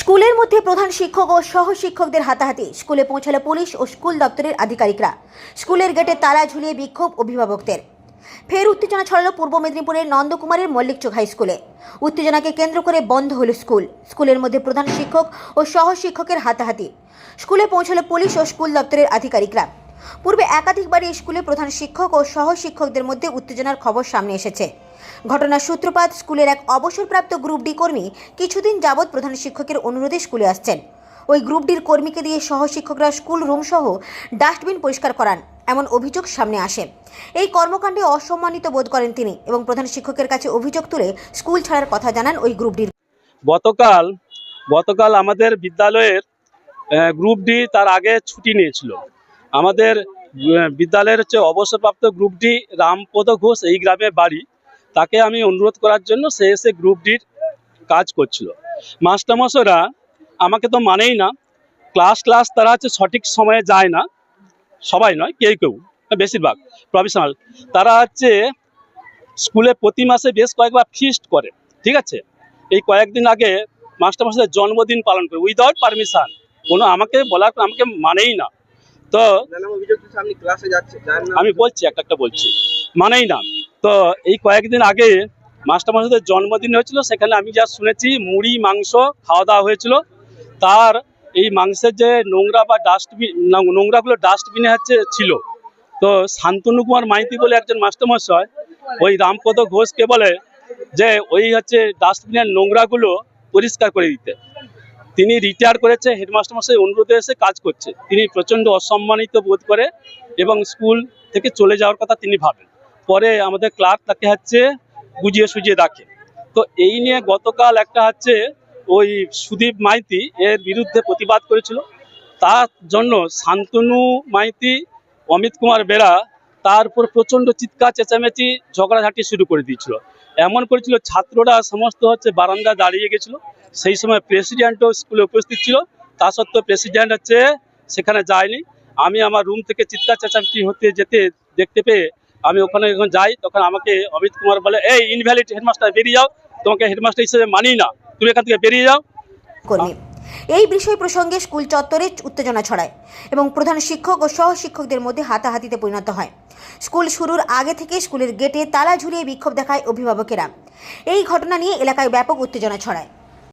স্কুলের মধ্যে প্রধান শিক্ষক ও সহ শিক্ষকদের হাতাহাতি। স্কুলে পৌঁছালো পুলিশ ও স্কুল দপ্তরের আধিকারিকরা। স্কুলের গেটে তালা ঝুলিয়ে বিক্ষোভ অভিভাবকদের। ফের উত্তেজনা ছড়ালো পূর্ব মেদিনীপুরের নন্দকুমারের মল্লিকচোক হাই স্কুলে। উত্তেজনাকে কেন্দ্র করে বন্ধ হলো স্কুল। স্কুলের মধ্যে প্রধান শিক্ষক ও সহ শিক্ষকের হাতাহাতি। স্কুলে পৌঁছালো পুলিশ ও স্কুল দপ্তরের আধিকারিকরা। পূর্বে একাধিকবার এই স্কুলে প্রধান শিক্ষক ও সহ শিক্ষকদের মধ্যে উত্তেজনার খবর সামনে এসেছে। ঘটনার সূত্রপাত, স্কুলের এক অবসরপ্রাপ্ত গ্রুপ ডি কর্মী কিছুদিন যাবৎ প্রধান শিক্ষকের অনুরোধে স্কুলে আসছেন। ওই গ্রুপ ডির কর্মীকে দিয়ে সহ শিক্ষকরা স্কুল রুম সহ ডাস্টবিন পরিষ্কার করান, এমন অভিযোগ সামনে আসে। এই কর্মকাণ্ডে অসম্মানিত বোধ করেন তিনি এবং প্রধান শিক্ষকের কাছে অভিযোগ তুলে স্কুল ছাড়ার কথা জানান ওই গ্রুপ ডির। গতকাল গতকাল আমাদের বিদ্যালয়ের গ্রুপ ডি তার আগে ছুটি নিয়েছিল। আমাদের বিদ্যালয়ের হচ্ছে অবসরপ্রাপ্ত গ্রুপ ডি রামপদ ঘোষ এই গ্রামে বাড়ি। তাকে আমি অনুরোধ করার জন্য সে এসে গ্রুপ ডির কাজ করছিল। মাস্টারমশাইরা আমাকে তো মানেই না। ক্লাস ক্লাস তারা হচ্ছে সঠিক সময়ে যায় না। সবাই নয়, কেউ কেউ, বেশিরভাগ প্রফেশনাল তারা হচ্ছে স্কুলে প্রতি মাসে বেশ কয়েকবার ফিস্ট করে, ঠিক আছে? এই কয়েকদিন আগে মাস্টারমশাইয়ের জন্মদিন পালন করে উইদাউট পারমিশন কোনো আমাকে বলার, আমাকে মানেই না। তো আমি বলছি একটা একটা বলছি। মানেই না। তো এই কয়েকদিন আগে মাস্টারমশাইদের জন্মদিন হয়েছিল সেখানে আমি যা শুনেছি মুড়ি মাংস খাওয়া দাওয়া হয়েছিল। তার এই মাংসের যে নোংরা বা ডাস্টবিন নোংরাগুলো ডাস্টবিনে হচ্ছে ছিল। তো শান্তনু কুমার মাইতি বলে একজন মাস্টারমশাই ওই রামপদ ঘোষকে বলে যে ওই হচ্ছে ডাস্টবিনের নোংরাগুলো পরিষ্কার করে দিতে। তিনি রিটায়ার করেছে হেডমাস্টার মশাই অনুরোধে এসে কাজ করছে। তিনি প্রচণ্ড অসম্মানিত বোধ করে এবং স্কুল থেকে চলে যাওয়ার কথা তিনি ভাবেন। পরে আমাদের ক্লার্ক তাকে হচ্ছে বুঝিয়ে সুঝিয়ে রাখে তো এই নিয়ে গতকাল একটা হচ্ছে ওই সুদীপ মাইতি এর বিরুদ্ধে প্রতিবাদ করেছিল। তার জন্য শান্তনু মাইতি, অমিত কুমার বেরা তার উপর প্রচণ্ড চিৎকার, চেঁচামেচি, ঝগড়াঝাটি শুরু করে দিয়েছিল। এমন করেছিল, ছাত্ররা সমস্ত হচ্ছে বারান্দা দাঁড়িয়ে গেছিল। সেই সময় প্রেসিডেন্টও স্কুলে উপস্থিত ছিল, তা সত্ত্বেও প্রেসিডেন্ট হচ্ছে সেখানে যায়নি। আমি আমার রুম থেকে চিৎকার চেঁচামেচি হতে যেতে দেখতে পেয়ে আমি ওখানে যখন যাই, তখন আমাকে অমিত কুমার বলে, এই ইনভ্যালিড হেডমাস্টার বেরিয়ে যাও। তোমাকে হেডমাস্টার হিসেবে মানি না। তুমি এখান থেকে বেরিয়ে যাও। এই বিষয় প্রসঙ্গে স্কুল চত্বরে উত্তেজনা ছড়ায় এবং প্রধান শিক্ষক ও সহ শিক্ষকদের মধ্যে হাতাহাতিতে পরিণত হয়। স্কুল শুরুর আগে থেকে স্কুলের গেটে তালা ঝুলিয়ে বিক্ষোভ দেখায় অভিভাবকেরা। এই ঘটনা নিয়ে এলাকায় ব্যাপক উত্তেজনা ছড়ায়।